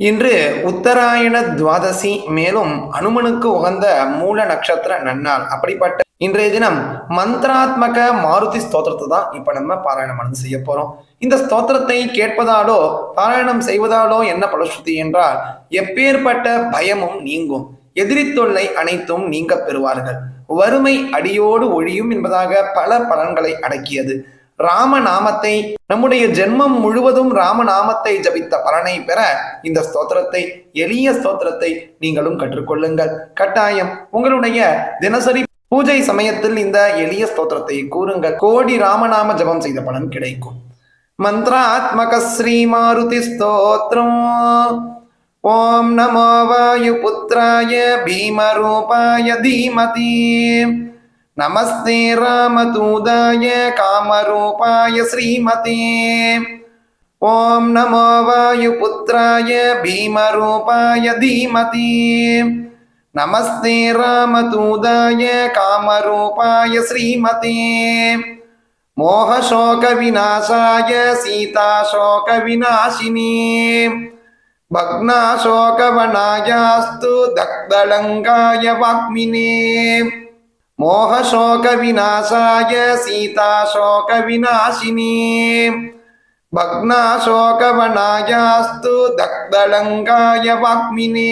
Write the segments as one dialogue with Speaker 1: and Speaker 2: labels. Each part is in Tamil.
Speaker 1: இன்று உத்தராயண துவாதசி மேலும் அனுமனுக்கு உகந்த மூல நட்சத்திர நன்னாள். அப்படிப்பட்ட இன்றைய தினம் மந்திராத்மக மாருதி ஸ்தோத்திரத்தை தான் இப்ப நம்ம பாராயணம் பண்ணி செய்ய போறோம். இந்த ஸ்தோத்திரத்தை கேட்பதாலோ பாராயணம் செய்வதாலோ என்ன பலஸ்ருதி என்றால் எப்பேற்பட்ட பயமும் நீங்கும். எதிரி தொல்லை அனைத்தும் நீங்க பெறுவார்கள். வறுமை அடியோடு ஒழியும் என்பதாக பல பலன்களை அடக்கியது. ராமநாமத்தை நம்முடைய ஜென்மம் முழுவதும் ராமநாமத்தை ஜபித்த பலனை பெற இந்த ஸ்தோத்திரத்தை எளிய ஸ்தோத்திரத்தை நீங்களும் கற்றுக்கொள்ளுங்கள். கட்டாயம் உங்களுடைய தினசரி பூஜை சமயத்தில் இந்த எளிய ஸ்தோத்திரத்தை கூறுங்கள். கோடி ராமநாம ஜபம் செய்த பலன் கிடைக்கும். மந்திராத்மக ஸ்ரீ மாருதி ஸ்தோத்திரம் ஓம் நமோ வாயு புத்திராய பீமரூபாய నమస్తే రామదూదాయ కామరూపాయ శ్రీమతే. ఓం నమో వాయుపుత్రాయ భీమరూపాయ ధీమతే. నమస్తే రామదూదాయ కామరూపాయ శ్రీమతే. మోహశోక వినాశాయ సీతాశోక వినాశిని భగ్నాశోకవనాయాస్తు దగ్ధళంకాయ వాగ్మినే. दग्धलङ्काय वाग्मिने मोहशोकविनाशाय सीताशोकविनाशिनी भग्नाशोकवनायास्तु दग्धलङ्काय वाग्मिने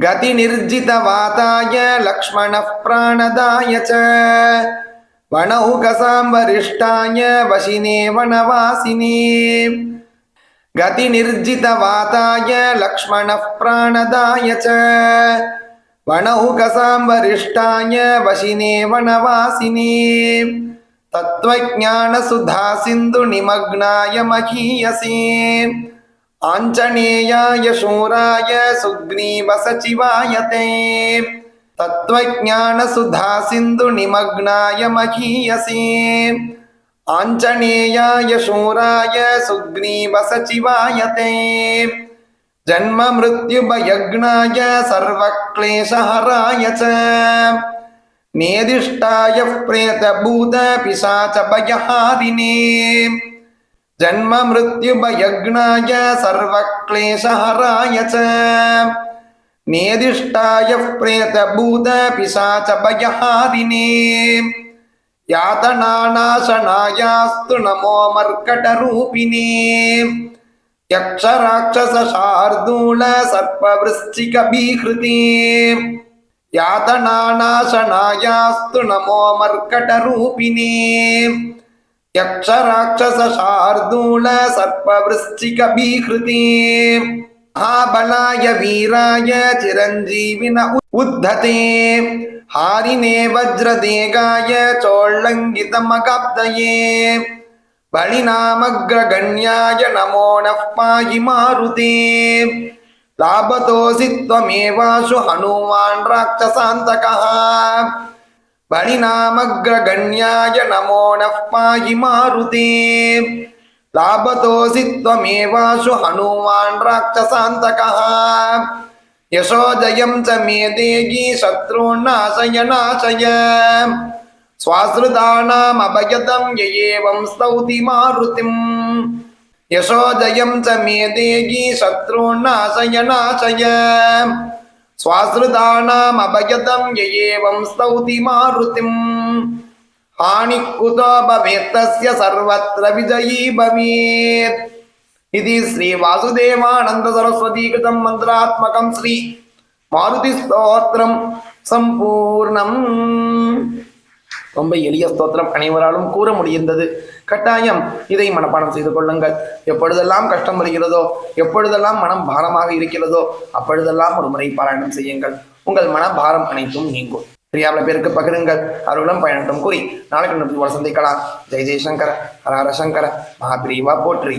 Speaker 1: गतिनिर्जितवाताय लक्ष्मणः प्राणदाय च वणौकसाम्बरिष्टाय वशिने वनवासिने गतिनिर्जितवाताय लक्ष्मणः प्राणदाय च वणौकसाम्बरिष्टाय वशिने वनवासिने तत्त्वज्ञानसुधासिन्धुनिमग्नाय महीयसे आञ्जनेयाय शूराय सुग्रीवसचिवाय ते तत्त्वज्ञानसुधासिन्धुनिमग्नाय महीयसे आञ्जनेयाय शूराय सुग्रीवसचिवाय ते ஜன்ம மிருத்யுபயக்னாய சர்வக்லேசஹராய ச நேதிஷ்டாய பிரேத பூத பிசாச்ச பயஹாரினே ஜன்ம மிருத்யுபயக்னாய சர்வக்லேசஹராய ச நேதிஷ்டாய பிரேத பூத பிசாச்ச பயஹாரினே யாதனாநாசனாயாஸ்து நமோ மர்க்கடரூபினே यक्षराक्षसशार्दूल सर्पवृश्चिकभीहृति यातनानाशनायास्तु नमो मर्कटरूपिणे यक्षराक्षसशार्दूल सर्पवृश्चिकभीहृति महाबलाय वीराय चिरञ्जीविन उद्धते हारिणे वज्रदेगाय चोल्लङ्घितमगाब्दये बलिनामग्रगण्याय नमो नः पाहि मारुते लाभतोऽसि त्वमेवाशु हनुमान् राक्षसान्तकः बलिनामग्रगण्याय नमो नः पाहि मारुते लाभतोऽसि त्वमेवाशु हनुमान् राक्षसान्तकः यशोजयं च मे देगी शत्रून्नाशय नाशय स्वासृतानाम् अभयदं य एवं स्तौति मारुतिम् यशो च मे देगी शत्रून्नाशय नाशय स्वासृतानाम् अभयदं य स्तौति मारुतिम् हानिकुतो भवेत्तस्य सर्वत्र विजयी भवेत् इति శ్రీ వాసుదేవానంద సరస్వతీకృతం మంత్రాత్మకం శ్రీ ரொம்ப எளிய ஸ்தோத்திரம் அனைவராலும் கூற முடிந்தது கட்டாயம் இதை மனப்பாடம் செய்து கொள்ளுங்கள். எப்பொழுதெல்லாம் கஷ்டம் வருகிறதோ எப்பொழுதெல்லாம் மனம் பாரமாக இருக்கிறதோ அப்பொழுதெல்லாம் ஒரு முறை பாராயணம் செய்யுங்கள். உங்கள் மன பாரம் அனைத்தும் நீங்கும். பிரியாவில் பேருக்கு பகிருங்கள். அருளும் பயணட்டும் கூறி நாளைக்கு நம்ம சந்திக்கலாம். ஜெய் ஜெய்சங்கர ஹரஹர சங்கர மகாபிரிவா போற்றி.